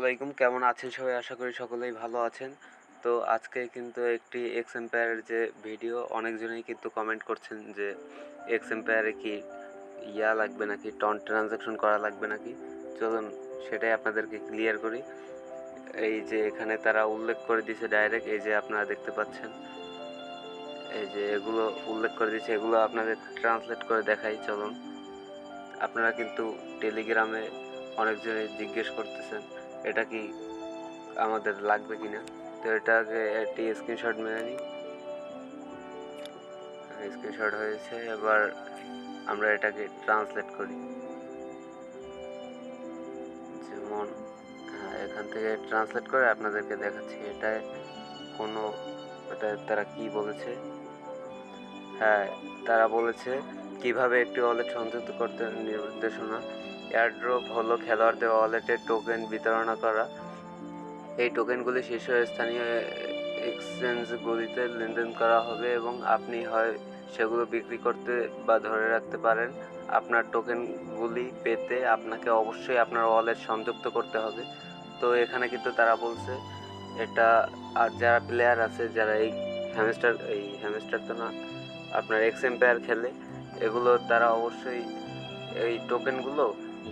আলাইকুম, কেমন আছেন সবাই? আশা করি সকলেই ভালো আছেন। তো আজকে কিন্তু একটি এক্স এম্পায়ারের যে ভিডিও অনেকজনেই কিন্তু কমেন্ট করছেন যে এক্স এম্পায়ারে কি ইয়া লাগবে নাকি টন ট্রানজাকশন করা লাগবে নাকি? চলুন, সেটাই আপনাদেরকে ক্লিয়ার করি। এই যে এখানে তারা উল্লেখ করে দিয়েছে ডাইরেক্ট এই যে আপনারা দেখতে পাচ্ছেন। এই যে এগুলো উল্লেখ করে দিয়েছে, এগুলো আপনাদের ট্রান্সলেট করে দেখাই, চলুন। আপনারা কিন্তু টেলিগ্রামে অনেকজনে জিজ্ঞেস করতেছেন। এটা কি আমাদের লাগবে কি না তো এটাকে একটি স্ক্রিনশট মেরে নিই। স্ক্রিনশট হয়েছে এবার আমরা এটাকে ট্রান্সলেট করি। যেমন হ্যাঁ, এখান থেকে ট্রান্সলেট করে আপনাদেরকে দেখাচ্ছি এটা কোনো এটা তারা কি বলেছে? হ্যাঁ তারা বলেছে কীভাবে একটি ওয়ালেট সংযুক্ত করতে নির্দেশনা এয়ারড্রপ হলো খেলোয়াড়দের ওয়ালেটের টোকেন বিতরণ করা। এই টোকেনগুলি শীর্ষস্থানীয় এক্সচেঞ্জগুলিতে লেনদেন করা হবে এবং আপনি হয় সেগুলো বিক্রি করতে বা ধরে রাখতে পারেন। আপনার টোকেনগুলি পেতে আপনাকে অবশ্যই আপনার ওয়ালেট সংযুক্ত করতে হবে। তো এখানে কিন্তু তারা বলছে, এটা আর যারা প্লেয়ার আছে, যারা এই হ্যামস্টার এই হ্যামস্টার তো না, আপনার এক্স এম্পায়ার খেলে, এগুলো তারা অবশ্যই এই টোকেনগুলো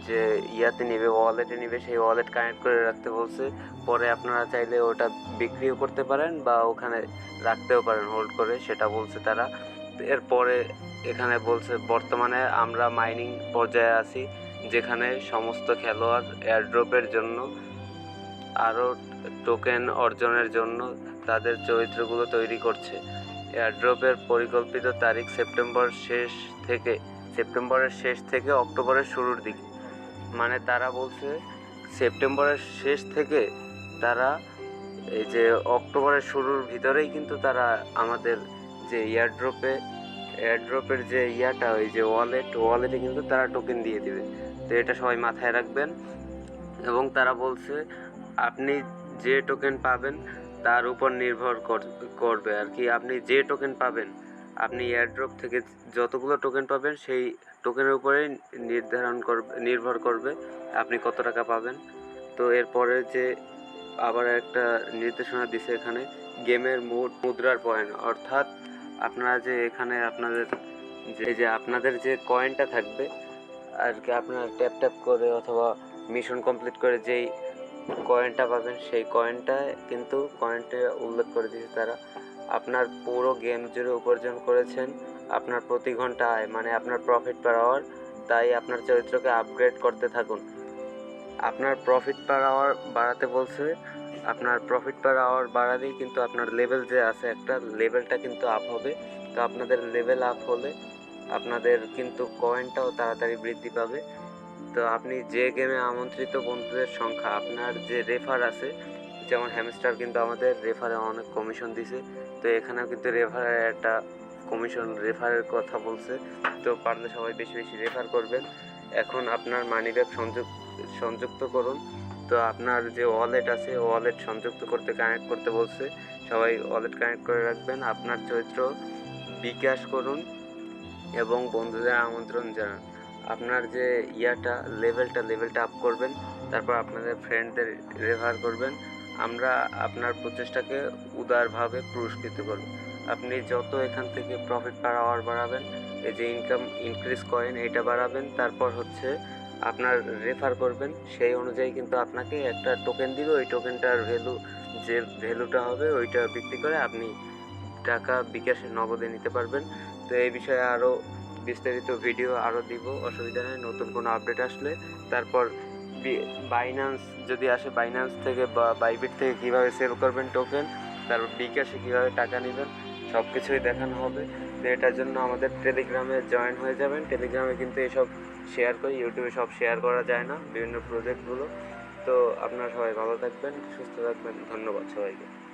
যে ইয়াতে নিবে ওয়ালেটে নিবে, সেই ওয়ালেট কানেক্ট করে রাখতে বলছে। পরে আপনারা চাইলে ওটা বিক্রিও করতে পারেন বা ওখানে রাখতেও পারেন হোল্ড করে, সেটা বলছে তারা। এরপরে এখানে বলছে, বর্তমানে আমরা মাইনিং পর্যায়ে আছি, যেখানে সমস্ত খেলোয়াড় এয়ারড্রপের জন্য আরও টোকেন অর্জনের জন্য তাদের চরিত্রগুলো তৈরি করছে। এয়ারড্রপের পরিকল্পিত তারিখ সেপ্টেম্বর শেষ থেকে, সেপ্টেম্বরের শেষ থেকে অক্টোবরের শুরুর দিকে। মানে তারা বলছে সেপ্টেম্বরের শেষ থেকে তারা এই যে অক্টোবরের শুরুর ভিতরেই কিন্তু তারা আমাদের যে এয়ারড্রপে, এয়ারড্রপের যে ইয়াটা, ওই যে ওয়ালেট, ওয়ালেটে কিন্তু তারা টোকেন দিয়ে দিবে। তো এটা সবাই মাথায় রাখবেন। এবং তারা বলছে আপনি যে টোকেন পাবেন তার উপর নির্ভর কর- করবে। আর কি আপনি যে টোকেন পাবেন আপনি এয়ারড্রপ থেকে যতগুলো টোকেন পাবেন, সেই টোকেনের উপরেই নির্ধারণ করবে, নির্ভর করবে আপনি কত টাকা পাবেন। তো এরপরে যে আবার একটা নির্দেশনা দিছে এখানে গেমের মুদ্রার পয়েন্ট অর্থাৎ আপনারা যে এখানে আপনাদের যে যে আপনাদের যে কয়েনটা থাকবে, আর কি আপনারা ট্যাপ ট্যাপ করে অথবা মিশন কমপ্লিট করে যেই কয়েনটা পাবেন, সেই কয়েনটা কিন্তু কয়েনটা উল্লেখ করে দিয়েছে তারা। আপনার পুরো গেম জুড়ে উপার্জন করেছেন, আপনার প্রতি ঘণ্টা আয় মানে আপনার প্রফিট পার আওয়ার তাই আপনার চরিত্রকে আপগ্রেড করতে থাকুন। আপনার প্রফিট পার আওয়ার বাড়াতে বলছে, আপনার প্রফিট পার আওয়ার বাড়ালেই কিন্তু আপনার লেভেল যে আছে একটা লেভেলটা কিন্তু আপ হবে। তো আপনাদের লেভেল আপ হলে আপনাদের কিন্তু কয়েনটাও তাড়াতাড়ি বৃদ্ধি পাবে। তো আপনি যে গেমে আমন্ত্রিত বন্ধুদের সংখ্যা, আপনার যে রেফার আছে, যেমন হ্যামস্টার কিন্তু আমাদের রেফারে অনেক কমিশন দিছে। তো এখানেও কিন্তু রেফারের একটা কমিশন রেফারের কথা বলছে। তো পারলে সবাই বেশি বেশি রেফার করবেন এখন আপনার মানি ব্যাগ সংযুক্ত সংযুক্ত করুন। তো আপনার যে ওয়ালেট আছে ওয়ালেট সংযুক্ত করতে কানেক্ট করতে বলছে। সবাই ওয়ালেট কানেক্ট করে রাখবেন। আপনার চরিত্র বিকাশ করুন এবং বন্ধুদের আমন্ত্রণ জানান। আপনার যে ইয়াটা লেভেলটা লেভেলটা আপ করবেন, তারপর আপনাদের ফ্রেন্ডদের রেফার করবেন। আমরা আপনার প্রচেষ্টাকে উদারভাবে পুরস্কৃত করব। আপনি যত এখান থেকে প্রফিট পার আওয়ার বাড়াবেন, এই যে ইনকাম ইনক্রিজ করেন, এটা বাড়াবেন, তারপর হচ্ছে আপনার রেফার করবেন, সেই অনুযায়ী কিন্তু আপনাকে একটা টোকেন দিবে, ওই টোকেনটার ভ্যালু যে ভ্যালুটা হবে, ওইটা বিক্রি করে আপনি টাকা বিকাশে নগদে নিতে পারবেন। তো এই বিষয়ে আরও বিস্তারিত ভিডিও আরও দিব, অসুবিধা নেই, নতুন কোনো আপডেট আসলে, তারপর বাইন্যান্স যদি আসে বাইন্যান্স থেকে বা বাইবিট থেকে কীভাবে সেল করবেন টোকেন তারপর বিকাশে কীভাবে টাকা নেবেন সব কিছুই দেখানো হবে। তো এটার জন্য আমাদের টেলিগ্রামে জয়েন হয়ে যাবেন। টেলিগ্রামে কিন্তু এসব শেয়ার করি ইউটিউবে সব শেয়ার করা যায় না, বিভিন্ন প্রজেক্টগুলো তো আপনারা সবাই ভালো থাকবেন, সুস্থ থাকবেন, ধন্যবাদ সবাইকে।